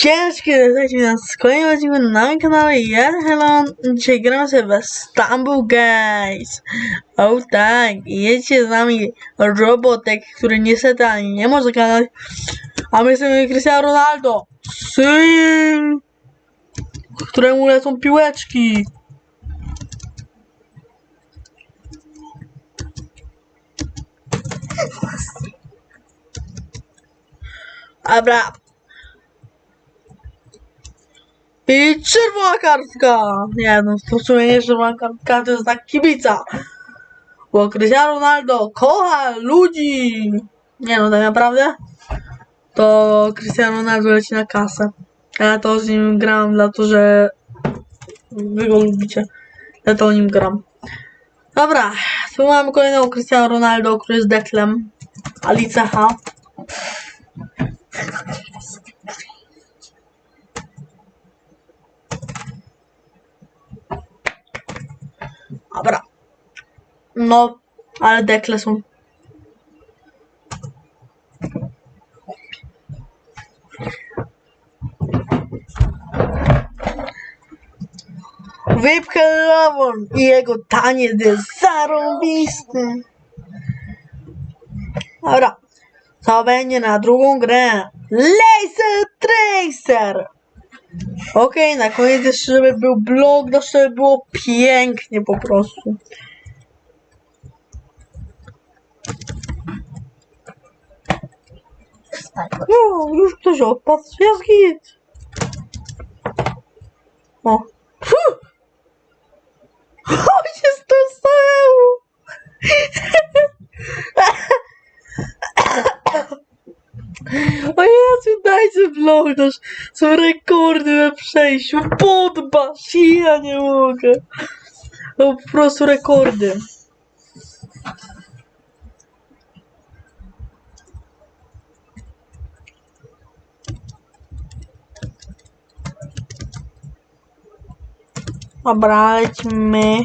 Ciężkie jesteśmy na kolejnym odcinku na moim kanale Ja Hello Dzisiaj gramy sobie we Stumble Guys. O tak, jedzie z nami Robotek, który niestety ani nie może gadać A my jesteśmy Cristiano Ronaldo. Syn Któremu lecą piłeczki. Dobra, I czerwona kartka! Nie no, w sumie nie czerwona kartka, to jest tak kibica. Bo Cristiano Ronaldo kocha ludzi! Nie no, tak naprawdę to Cristiano Ronaldo leci na kasę. A ja to z nim gram, dlatego że wy go lubicie. Ja to o nim gram. Dobra, tu mamy kolejnego Cristiano Ronaldo, który jest deklem. Alice H. Dobra. No, ale dekle są. Wypkę Lawon i jego taniec jest. Dobra. Co będzie na drugą grę? Laser Tracer! Okej, na koniec jeszcze, żeby był blog, no żeby było pięknie po prostu. No, już ktoś odpadł, jest git. O. Fuh! O, się stało! O Jezu, dajcie vlogdaż. Są rekordy we przejściu. Podbasz, ja nie mogę. No po prostu rekordy. Dobra, lecimy.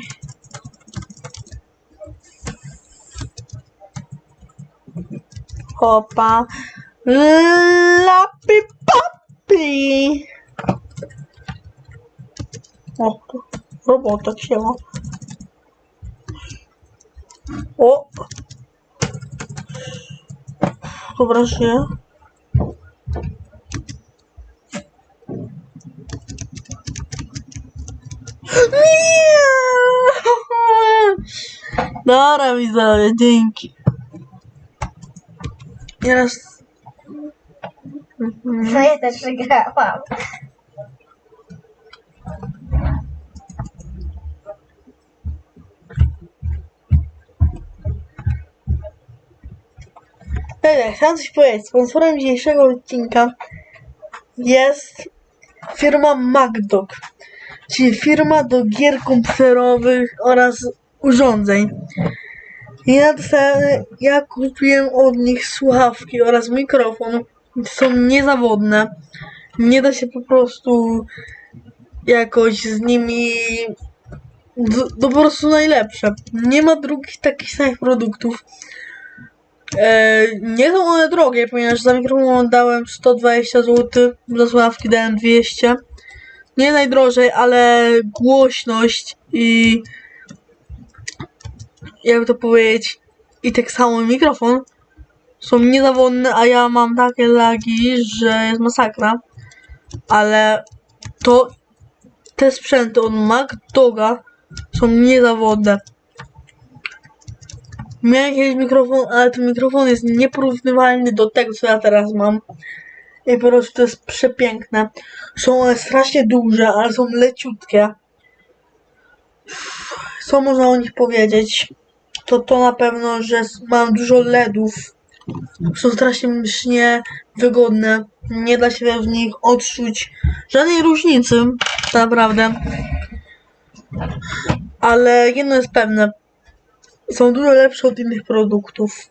Hopa. Lapi papi. O, tu robotek się ma. O! Dobra, się. Dobra, widzowie, dzięki. Teraz No ja też wygrałam. Dobra, chciałam coś powiedzieć. Sponsorem dzisiejszego odcinka jest firma MacDoc, czyli firma do gier komputerowych oraz urządzeń. Ja, dostałem, ja kupiłem od nich słuchawki oraz mikrofon. Są niezawodne. Nie da się po prostu jakoś z nimi. To po prostu najlepsze. Nie ma drugich takich samych produktów. E, nie są one drogie, ponieważ za mikrofon dałem 120 zł, za słuchawki dałem 200. Nie najdrożej, ale głośność i jakby to powiedzieć, i tak samo mikrofon są niezawodne, a ja mam takie lagi, że jest masakra. Ale to te sprzęty od MacDoga są niezawodne. Miałem kiedyś mikrofon, ale ten mikrofon jest nieporównywalny do tego, co ja teraz mam. I po prostu to jest przepiękne. Są one strasznie duże, ale są leciutkie. Co można o nich powiedzieć? To to na pewno, że mam dużo LEDów. Są strasznie wygodne. Nie da się w nich odczuć żadnej różnicy, naprawdę. Ale jedno jest pewne. Są dużo lepsze od innych produktów.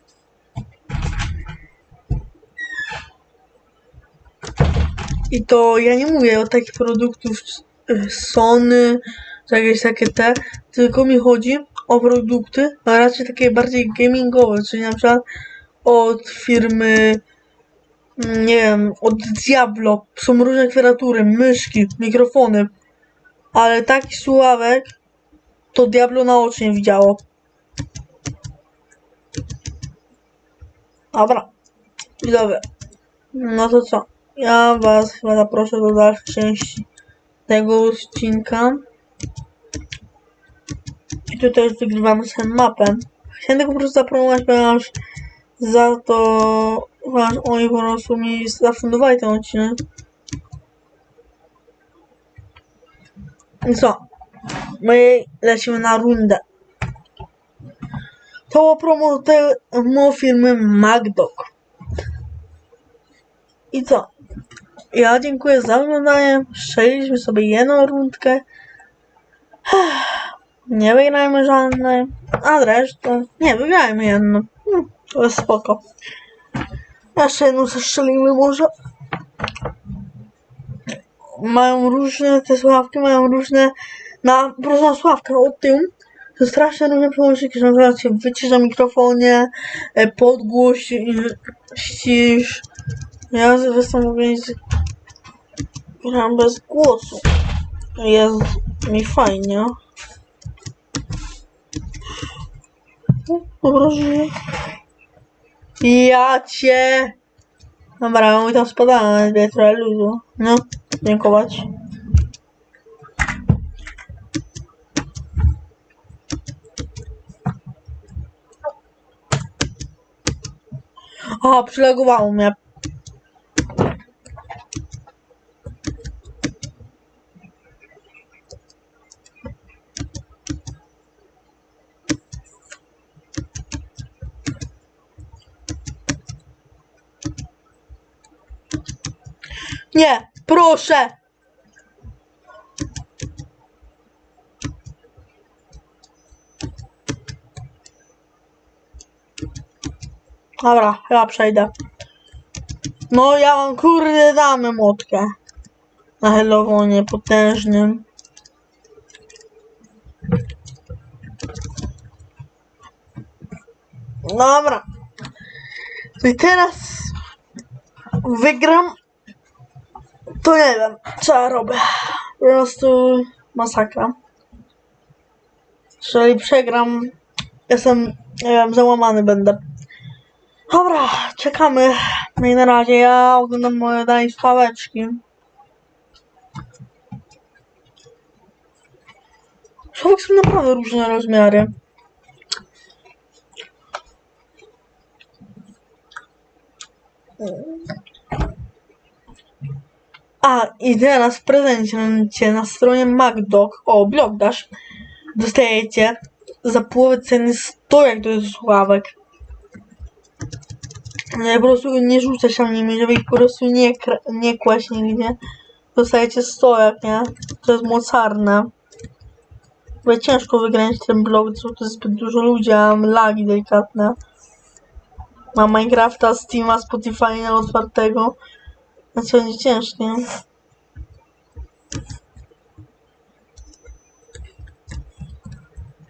I to ja nie mówię o takich produktów Sony, czy jakieś takie te, tylko mi chodzi o produkty, a raczej takie bardziej gamingowe, czyli na przykład od firmy nie wiem, od Diablo. Są różne klawiatury, myszki, mikrofony. Ale taki słuchawek to Diablo na oczy nie widziało. Dobra. Widzowie. No to co? Ja was chyba zaproszę do dalszej części tego odcinka. I tutaj już wygrywamy sobie mapę. Chciałem tylko po prostu zaproponować, ponieważ za to, ponieważ oni po prostu mi zafundowali ten odcinek. I co? My lecimy na rundę. To było promo temu firmy MacDoc. I co? Ja dziękuję za oglądanie. Strzeliśmy sobie jedną rundkę. Nie wygrajmy żadnej. A resztę? Nie, wygrajmy jedną. Jest spoko. Jeszcze jedną zestrzelimy może. Mają różne, te słuchawki mają różne, na, na słuchawkach od tyłu to strasznie różne przełączniki, że na się wycisz na mikrofonie, e, podgłoś, ścisz. Ja zresztą mówić, gram bez głosu. Jest mi fajnie. Dobra, żyję. Ja cię. Dobra, mój tam spadałem, ale trochę luzu. No, dziękować. A, przylegowało mnie. Nie, proszę! Dobra, ja przejdę. No ja mam kurde damy młotkę. Na Helowonie potężnym. Dobra. I teraz wygram. To nie wiem, co ja robię. Po prostu masakra. Jeżeli przegram, jestem, nie wiem, załamany będę. Dobra, czekamy. No i na razie ja oglądam moje dalej słuchaweczki. Słuchawki są naprawdę różne rozmiary. A, i teraz w prezencie na stronie MacDoc, o, blog dostajecie za połowę ceny stojak do słuchawek. Nie, po prostu nie rzucać tam nimi, żeby ich po prostu nie, nie kłaść nigdzie. Dostajecie stojak, nie? To jest mocarne. Bo ciężko wygrać ten blog, co to jest zbyt dużo ludzi, a lagi delikatne. Mam Minecrafta, Steama, Spotify otwartego. A co będzie ciężkie.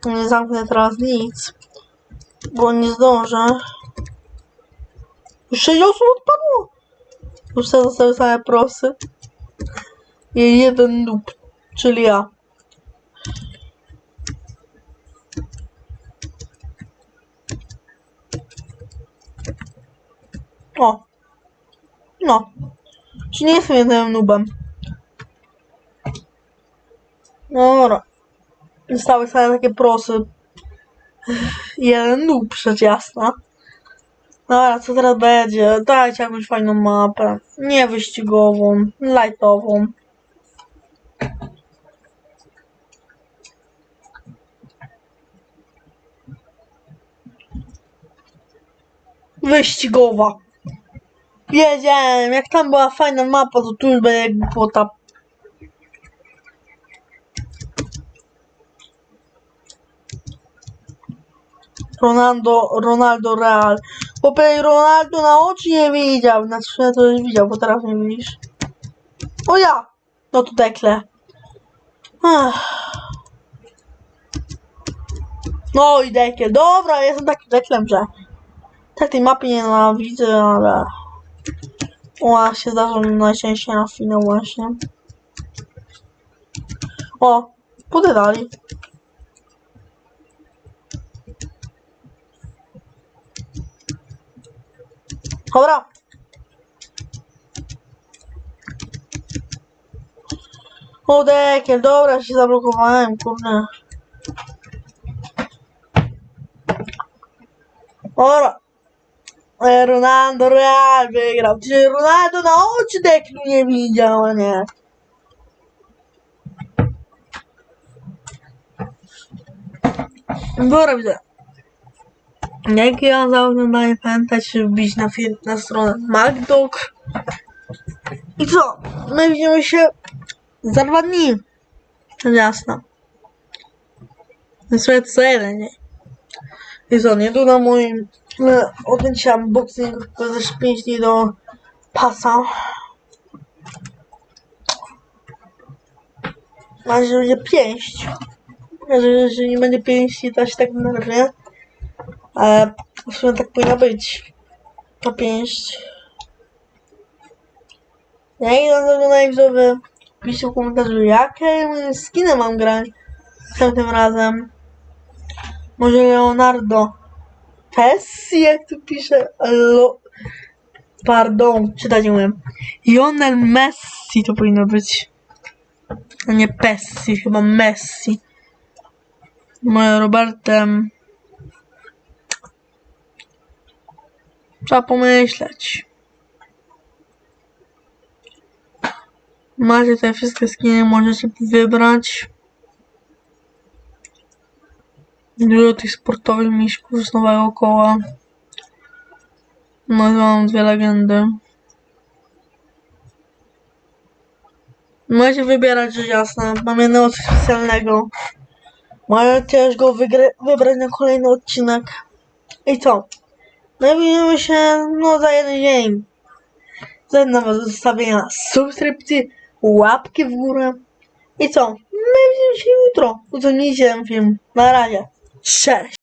Nie zamknę teraz nic, bo nie zdążę. Już 6 osób odpadło. Już te zostały same prosy. I jeden noob, czyli ja. O. No. Czy nie jestem jednym noobem? Dobra. Zostały same takie prosy. Jeden noob, przecież jasna. Dobra, co teraz będzie? Dajcie jakąś fajną mapę. Nie wyścigową, lightową. Wyścigowa. Wiedziałem, jak tam była fajna mapa, to tu już będzie głupota. Ronaldo, Ronaldo Real. Chłopie, Ronaldo na oczy nie widział. Na trzy to już widział, bo teraz nie widzisz. O ja! No tu dekle. No i dekiel. Dobra, jestem takim deklem, że tak tej mapy nie nienawidzę, ale O, się zdarza najczęściej na finał właśnie. O, podydali. Dobra. O, dekiel, dobra, się zablokowałem, kurde. Dobra. E, Ronaldo Real wygrał. Czy Ronaldo na oczy deklu nie widział, nie? Dobra, widzę. Jak ja za oglądanie pamiętać, żeby wbić na, film, na stronę MacDog. I co? My widzimy się za dwa dni. Jasno. Więc co jeden dzień. I co, nie tu na moim e, odbycie unboxing 5 dni do pasa. Mam nadzieję, że będzie pięść. Mam nadzieję, że nie będzie pięści, to się tak należy. Ale w sumie tak powinno być. Ta pięść. Ja idę do widzowie. Piszcie w komentarzu, jakie skiny mam grać. Tym razem. Może Leonardo Pessi, jak tu pisze? Lo... Pardon, czytać nie umiem. Lionel Messi to powinno być. A nie Pessi, chyba Messi. Moje Robertem. Trzeba pomyśleć. Macie te wszystkie skiny, możecie wybrać. Dużo tych sportowych miśków z nowego koła. No i mam dwie legendy. Możecie wybierać rzecz jasna. Mam jednego specjalnego. Możecie go wygry- wybrać na kolejny odcinek. I co? No widzimy się no za jeden dzień. Zachęcam was zostawienia subskrypcji, łapki w górę. I co? My widzimy się jutro. Uconnijcie ten film. Na razie. Cześć!